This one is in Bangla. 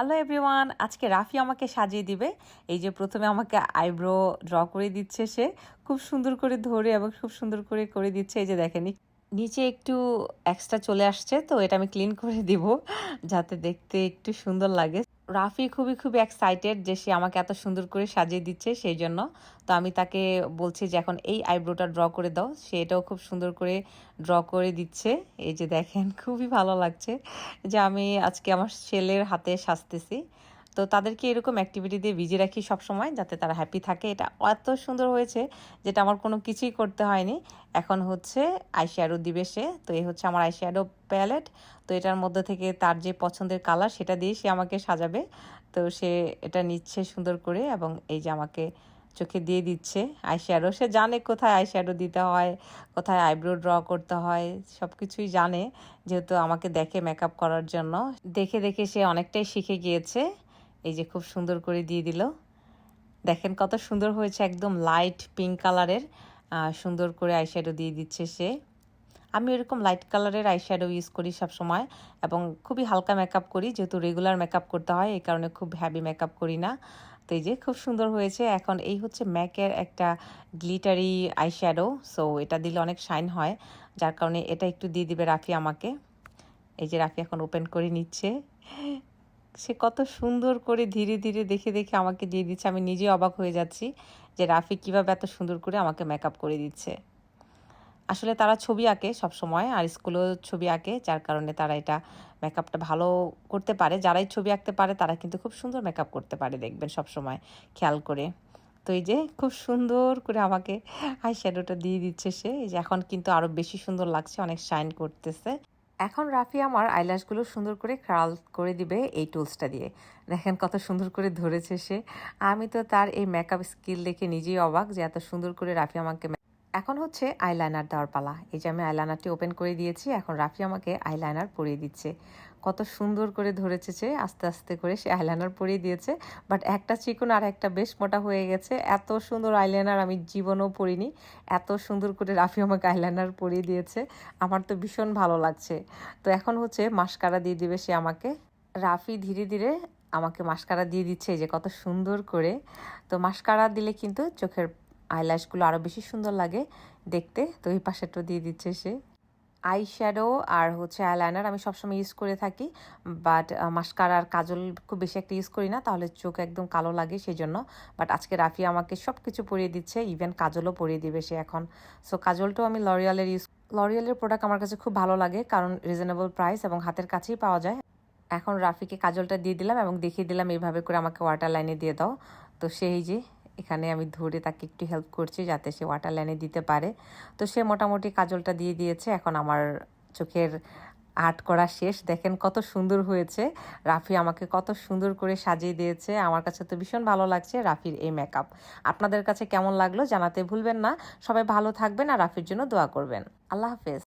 হ্যালো এভরিওয়ান আজকে রাফি আমাকে সাজিয়ে দিবে। এই যে প্রথমে আমাকে আইব্রো ড্র করে দিচ্ছে সে। খুব সুন্দর করে ধরে এবং খুব সুন্দর করে করে দিচ্ছে। এই যে দেখেন, নিচে একটু এক্সট্রা চলে আসছে, তো এটা আমি ক্লিন করে দিব, যাতে দেখতে একটু সুন্দর লাগে। রাফি খুবই খুবই এক্সাইটেড যে সে আমাকে এত সুন্দর করে সাজিয়ে দিচ্ছে সেই জন্য। তো আমি তাকে বলছি যে এখন এই আইব্রোটা ড্র করে দাও। সে এটাও খুব সুন্দর করে ড্র করে দিচ্ছে। এই যে দেখেন, খুবই ভালো লাগছে যে আমি আজকে আমার ছেলের হাতে সাজতেছি। তো তাদেরকে এরকম অ্যাক্টিভিটি দিয়ে ভিজে রাখি সবসময় যাতে তারা হ্যাপি থাকে। এটা এত সুন্দর হয়েছে যেটা আমার কোনো কিছুই করতে হয়নি। এখন হচ্ছে আইশ্যাডো দিবে সে। তো এই হচ্ছে আমার আইশ্যাডো প্যালেট তো এটার মধ্যে থেকে তার যে পছন্দের কালার সেটা দিয়ে সে আমাকে সাজাবে। তো সে এটা নিচ্ছে সুন্দর করে এবং এই যে আমাকে চোখে দিয়ে দিচ্ছে আইশ্যাডো সে জানে কোথায় আইশ্যাডো দিতে হয়, কোথায় আইব্রো ড্র করতে হয় সব কিছুই জানে। যেহেতু আমাকে দেখে মেকআপ করার জন্য। দেখে দেখে সে অনেকটাই শিখে গিয়েছে। এই যে খুব সুন্দর করে দিয়ে দিল। দেখেন কত সুন্দর হয়েছে একদম লাইট পিঙ্ক কালারের সুন্দর করে আইশ্যাডো দিয়ে দিচ্ছে সে। আমি এরকম লাইট কালারের আইশ্যাডো ইউজ করি সব সময় এবং খুবই হালকা মেকআপ করি, যেহেতু রেগুলার মেকআপ করতে হয়, এই কারণে খুব হ্যাভি মেকআপ করি না। তো এই যে খুব সুন্দর হয়েছে। এখন এই হচ্ছে ম্যাকের একটা গ্লিটারি আইশ্যাডো সো এটা দিলে অনেক শাইন হয়। যার কারণে এটা একটু দিয়ে দিবে রাফি আমাকে। এই যে রাফি এখন ওপেন করে নিচ্ছে। সে কত সুন্দর করে ধীরে ধীরে দেখে দেখে আমাকে দিয়ে দিচ্ছে। আমি নিজে অবাক হয়ে যাচ্ছি যে রাফি কীভাবে এত সুন্দর করে আমাকে মেকআপ করে দিচ্ছে। আসলে তারা ছবি আঁকে সবসময়, আর স্কুলেও ছবি আঁকে, যার কারণে তারা এটা মেকআপটা ভালো করতে পারে। যারাই ছবি আঁকতে পারে, তারা কিন্তু খুব সুন্দর মেকআপ করতে পারে, দেখবেন সব সময় খেয়াল করে। তো এই যে খুব সুন্দর করে আমাকে আই শ্যাডোটা দিয়ে দিচ্ছে সে। এই যে এখন কিন্তু আরও বেশি সুন্দর লাগছে, অনেক শাইন করতেছে। এখন রাফি আমার আইল্যাশগুলো সুন্দর করে ক্রাল করে দিবে এই টুলসটা দিয়ে। দেখেন কত সুন্দর করে ধরেছে সে। আমি তো তার এই মেকআপ স্কিল দেখে নিজেই অবাক যে এত সুন্দর করে রাফি আমাকে এখন হচ্ছে আইলাইনার দেওয়ার পালা। এই যে আমি আইলাইনারটি ওপেন করে দিয়েছি, এখন রাফি আমাকে আইলাইনার পরিয়ে দিচ্ছে। কত সুন্দর করে ধরেছে সে আস্তে আস্তে করে সে আইলাইনার পরিয়ে দিয়েছে। বাট একটা চিকন আর একটা বেশ মোটা হয়ে গেছে। এত সুন্দর আইলাইনার আমি জীবনেও পরিনি। এত সুন্দর করে রাফি আমাকে আইলাইনার পরিয়ে দিয়েছে। আমার তো ভীষণ ভালো লাগছে। তো এখন হচ্ছে মাস্কারা দিয়ে দিবে সে আমাকে। রাফি ধীরে ধীরে আমাকে মাস্কারা দিয়ে দিচ্ছে যে কত সুন্দর করে। তো মাস্কারা দিলে কিন্তু চোখের আইল্যাশগুলো আরও বেশি সুন্দর লাগে দেখতে। তো এই পাশেটা দিয়ে দিচ্ছে সে। আই শ্যাডো আর হচ্ছে আইলাইনার আমি সবসময় ইউজ করে থাকি বাট মাস্কার আর কাজল খুব বেশি একটা ইউজ করি না, তাহলে চোখ একদম কালো লাগে সেই জন্য বাট আজকে রাফি আমাকে সব কিছু পরিয়ে দিচ্ছে ইভেন কাজলও পরিয়ে দিবে সে এখন। সো কাজলটাও আমি লরিয়ালের ইউজ লরিয়ালের প্রোডাক্ট আমার কাছে খুব ভালো লাগে, কারণ রিজনেবল প্রাইস এবং হাতের কাছেই পাওয়া যায়। এখন রাফিকে কাজলটা দিয়ে দিলাম এবং দেখিয়ে দিলাম, এইভাবে করে আমাকে ওয়াটার লাইনে দিয়ে দাও। তো সেই যে এখানে আমি ধরে তাকে একটু হেল্প করছি যাতে সে ওয়াটার লাইনে দিতে পারে। তো সে মোটামুটি কাজলটা দিয়ে দিয়েছে। এখন আমার চোখের আর্ট করা শেষ। দেখেন কত সুন্দর হয়েছে। রাফি আমাকে কত সুন্দর করে সাজিয়ে দিয়েছে। আমার কাছে তো ভীষণ ভালো লাগছে রাফির এই মেকআপ আপনাদের কাছে কেমন লাগল জানাতে ভুলবেন না। সবাই ভালো থাকবেন আর রাফির জন্য দোয়া করবেন। আল্লাহ হাফেজ।